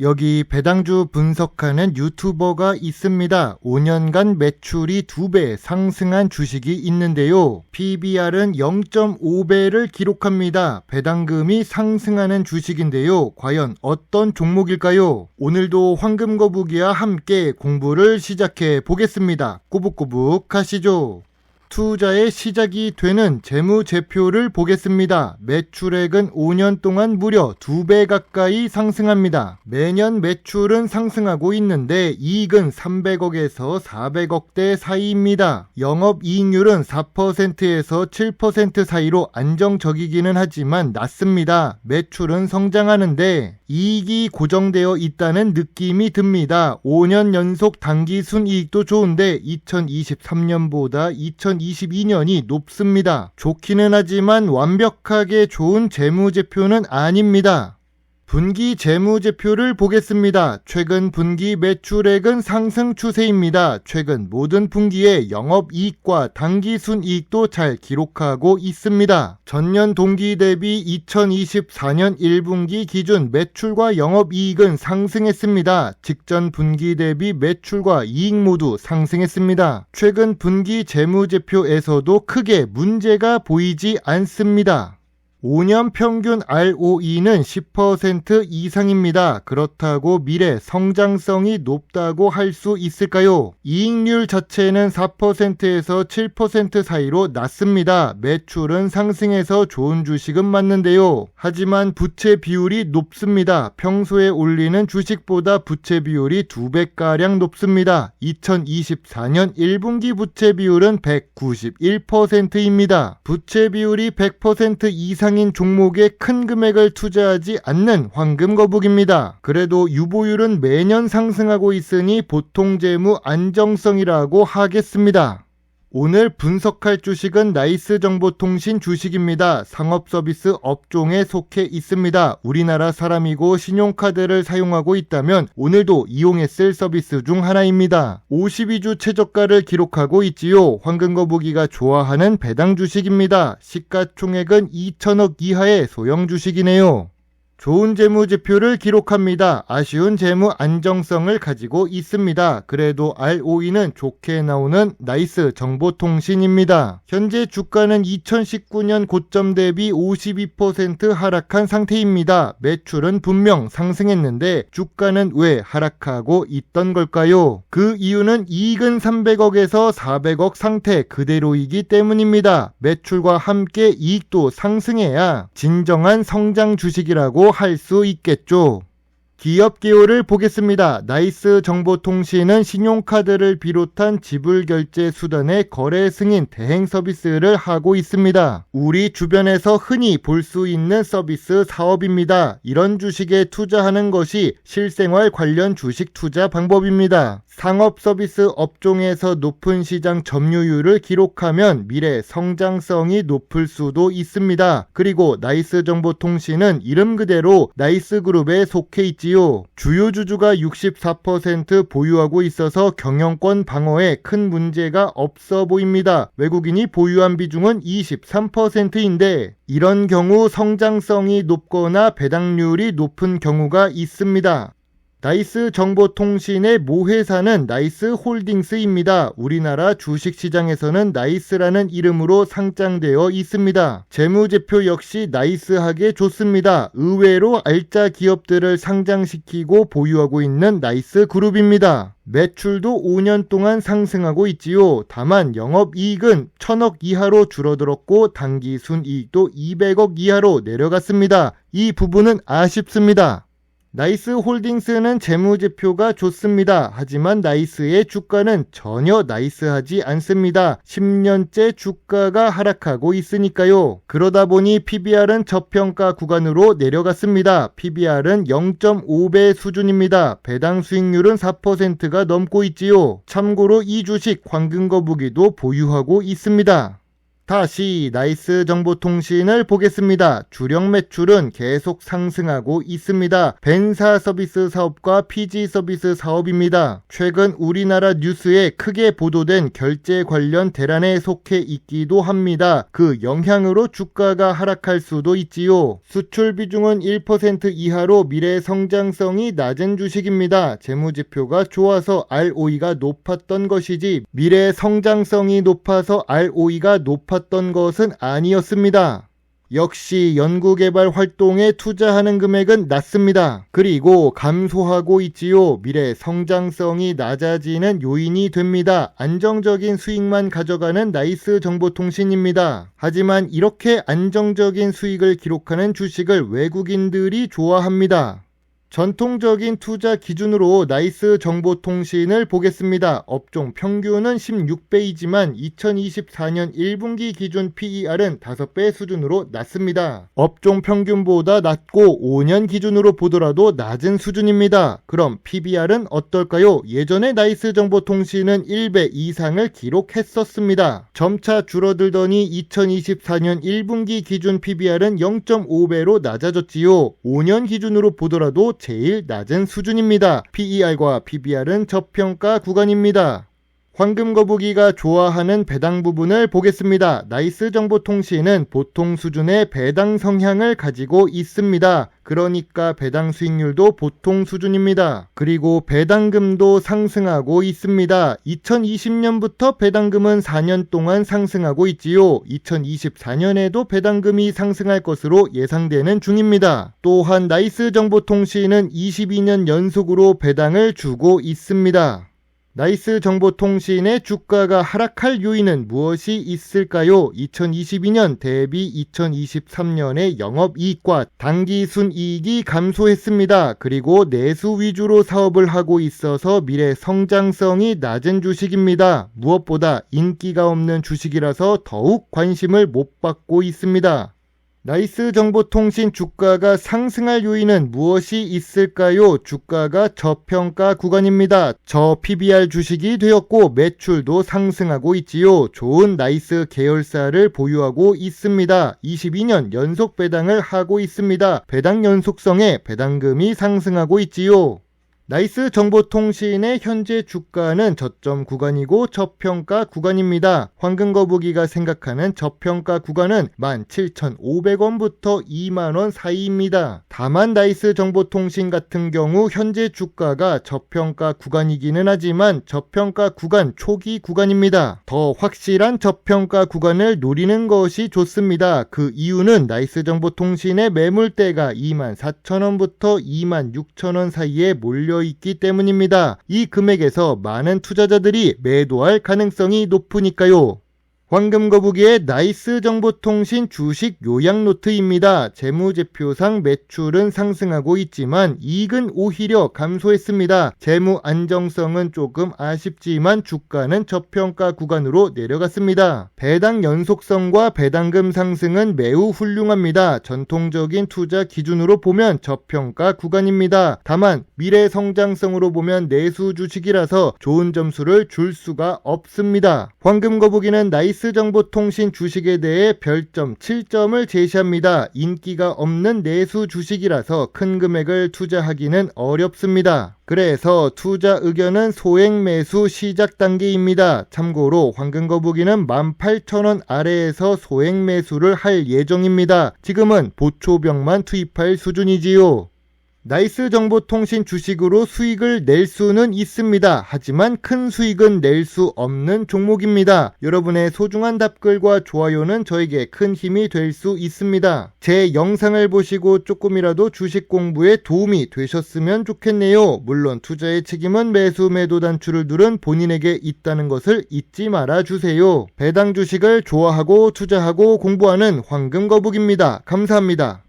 여기 배당주 분석하는 유튜버가 있습니다. 5년간 매출이 2배 상승한 주식이 있는데요. PBR은 0.5배를 기록합니다. 배당금이 상승하는 주식인데요. 과연 어떤 종목일까요? 오늘도 황금거북이와 함께 공부를 시작해 보겠습니다. 꾸북꾸북 하시죠. 투자의 시작이 되는 재무제표를 보겠습니다. 매출액은 5년 동안 무려 2배 가까이 상승합니다. 매년 매출은 상승하고 있는데 이익은 300억에서 400억대 사이입니다. 영업이익률은 4%에서 7% 사이로 안정적이기는 하지만 낮습니다. 매출은 성장하는데 이익이 고정되어 있다는 느낌이 듭니다. 5년 연속 당기 순이익도 좋은데 2023년보다 2022년이 높습니다. 좋기는 하지만 완벽하게 좋은 재무제표는 아닙니다. 분기 재무제표를 보겠습니다. 최근 분기 매출액은 상승 추세입니다. 최근 모든 분기에 영업이익과 당기순이익도 잘 기록하고 있습니다. 전년 동기 대비 2024년 1분기 기준 매출과 영업이익은 상승했습니다. 직전 분기 대비 매출과 이익 모두 상승했습니다. 최근 분기 재무제표에서도 크게 문제가 보이지 않습니다. 5년 평균 ROE는 10% 이상입니다. 그렇다고 미래 성장성이 높다고 할 수 있을까요? 이익률 자체는 4%에서 7% 사이로 낮습니다. 매출은 상승해서 좋은 주식은 맞는데요. 하지만 부채 비율이 높습니다. 평소에 올리는 주식보다 부채 비율이 2배가량 높습니다. 2024년 1분기 부채 비율은 191%입니다. 부채 비율이 100% 이상 이상인 종목에 큰 금액을 투자하지 않는 황금 거북입니다. 그래도 유보율은 매년 상승하고 있으니 보통 재무 안정성이라고 하겠습니다. 오늘 분석할 주식은 나이스 정보통신 주식입니다. 상업 서비스 업종에 속해 있습니다. 우리나라 사람이고 신용카드를 사용하고 있다면 오늘도 이용했을 서비스 중 하나입니다. 52주 최저가를 기록하고 있지요. 황금거북이가 좋아하는 배당 주식입니다. 시가총액은 2천억 이하의 소형 주식이네요. 좋은 재무지표를 기록합니다. 아쉬운 재무 안정성을 가지고 있습니다. 그래도 ROE는 좋게 나오는 나이스 정보통신입니다. 현재 주가는 2019년 고점 대비 52% 하락한 상태입니다. 매출은 분명 상승했는데 주가는 왜 하락하고 있던 걸까요? 그 이유는 이익은 300억에서 400억 상태 그대로이기 때문입니다. 매출과 함께 이익도 상승해야 진정한 성장 주식이라고 할 수 있겠죠. 기업 기호를 보겠습니다. 나이스 정보통신은 신용카드를 비롯한 지불 결제 수단의 거래 승인 대행 서비스를 하고 있습니다. 우리 주변에서 흔히 볼 수 있는 서비스 사업입니다. 이런 주식에 투자하는 것이 실생활 관련 주식 투자 방법입니다. 상업 서비스 업종에서 높은 시장 점유율을 기록하면 미래 성장성이 높을 수도 있습니다. 그리고 나이스 정보통신은 이름 그대로 나이스 그룹에 속해 있지요. 주요 주주가 64% 보유하고 있어서 경영권 방어에 큰 문제가 없어 보입니다. 외국인이 보유한 비중은 23%인데 이런 경우 성장성이 높거나 배당률이 높은 경우가 있습니다. 나이스 정보통신의 모회사는 나이스 홀딩스입니다. 우리나라 주식시장에서는 나이스라는 이름으로 상장되어 있습니다. 재무제표 역시 나이스하게 좋습니다. 의외로 알짜 기업들을 상장시키고 보유하고 있는 나이스 그룹입니다. 매출도 5년 동안 상승하고 있지요. 다만 영업이익은 1000억 이하로 줄어들었고 단기 순이익도 200억 이하로 내려갔습니다. 이 부분은 아쉽습니다. 나이스 홀딩스는 재무지표가 좋습니다. 하지만 나이스의 주가는 전혀 나이스하지 않습니다. 10년째 주가가 하락하고 있으니까요. 그러다 보니 PBR은 저평가 구간으로 내려갔습니다. PBR은 0.5배 수준입니다. 배당 수익률은 4%가 넘고 있지요. 참고로 이 주식 황금거북이도 보유하고 있습니다. 다시 나이스 정보통신을 보겠습니다. 주력 매출은 계속 상승하고 있습니다. 벤사 서비스 사업과 PG 서비스 사업입니다. 최근 우리나라 뉴스에 크게 보도된 결제 관련 대란에 속해 있기도 합니다. 그 영향으로 주가가 하락할 수도 있지요. 수출 비중은 1% 이하로 미래 성장성이 낮은 주식입니다. 재무지표가 좋아서 ROE가 높았던 것이지 미래 성장성이 높아서 ROE가 높았 있었던 것은 아니었습니다. 역시 연구개발 활동에 투자하는 금액은 낮습니다. 그리고 감소하고 있지요. 미래 성장성이 낮아지는 요인이 됩니다. 안정적인 수익만 가져가는 나이스 정보통신입니다. 하지만 이렇게 안정적인 수익을 기록하는 주식을 외국인들이 좋아합니다. 전통적인 투자 기준으로 나이스 정보통신을 보겠습니다. 업종 평균은 16배이지만 2024년 1분기 기준 PER은 5배 수준으로 낮습니다. 업종 평균보다 낮고 5년 기준으로 보더라도 낮은 수준입니다. 그럼 PBR은 어떨까요? 예전에 나이스 정보통신은 1배 이상을 기록했었습니다. 점차 줄어들더니 2024년 1분기 기준 PBR은 0.5배로 낮아졌지요. 5년 기준으로 보더라도 제일 낮은 수준입니다. PER과 PBR은 저평가 구간입니다. 황금 거북이가 좋아하는 배당 부분을 보겠습니다. 나이스 정보통신은 보통 수준의 배당 성향을 가지고 있습니다. 그러니까 배당 수익률도 보통 수준입니다. 그리고 배당금도 상승하고 있습니다. 2020년부터 배당금은 4년 동안 상승하고 있지요. 2024년에도 배당금이 상승할 것으로 예상되는 중입니다. 또한 나이스 정보통신은 22년 연속으로 배당을 주고 있습니다. 나이스 정보통신의 주가가 하락할 요인은 무엇이 있을까요? 2022년 대비 2023년의 영업이익과 당기순이익이 감소했습니다. 그리고 내수 위주로 사업을 하고 있어서 미래 성장성이 낮은 주식입니다. 무엇보다 인기가 없는 주식이라서 더욱 관심을 못 받고 있습니다. 나이스 정보통신 주가가 상승할 요인은 무엇이 있을까요? 주가가 저평가 구간입니다. 저 PBR 주식이 되었고 매출도 상승하고 있지요. 좋은 나이스 계열사를 보유하고 있습니다. 22년 연속 배당을 하고 있습니다. 배당 연속성에 배당금이 상승하고 있지요. 나이스 정보통신의 현재 주가는 저점 구간이고 저평가 구간입니다. 황금거북이가 생각하는 저평가 구간은 17,500원부터 2만원 사이입니다. 다만 나이스 정보통신 같은 경우 현재 주가가 저평가 구간이기는 하지만 저평가 구간 초기 구간입니다. 더 확실한 저평가 구간을 노리는 것이 좋습니다. 그 이유는 나이스 정보통신의 매물대가 24,000원부터 26,000원 사이에 몰려 있기 때문입니다. 이 금액에서 많은 투자자들이 매도할 가능성이 높으니까요. 황금거북이의 나이스 정보통신 주식 요약 노트입니다. 재무제표상 매출은 상승하고 있지만 이익은 오히려 감소했습니다. 재무 안정성은 조금 아쉽지만 주가는 저평가 구간으로 내려갔습니다. 배당 연속성과 배당금 상승은 매우 훌륭합니다. 전통적인 투자 기준으로 보면 저평가 구간입니다. 다만 미래 성장성으로 보면 내수 주식이라서 좋은 점수를 줄 수가 없습니다. 황금거북이는 나이스 나이 스 정보통신 주식에 대해 별점 7점을 제시합니다. 인기가 없는 내수 주식이라서 큰 금액을 투자하기는 어렵습니다. 그래서 투자 의견은 소액 매수 시작 단계입니다. 참고로 황금거북이는 18,000원 아래에서 소액 매수를 할 예정입니다. 지금은 보초병만 투입할 수준이지요. 나이스 정보통신 주식으로 수익을 낼 수는 있습니다. 하지만 큰 수익은 낼 수 없는 종목입니다. 여러분의 소중한 답글과 좋아요는 저에게 큰 힘이 될 수 있습니다. 제 영상을 보시고 조금이라도 주식 공부에 도움이 되셨으면 좋겠네요. 물론 투자의 책임은 매수 매도 단추를 누른 본인에게 있다는 것을 잊지 말아 주세요. 배당 주식을 좋아하고 투자하고 공부하는 황금 거북입니다. 감사합니다.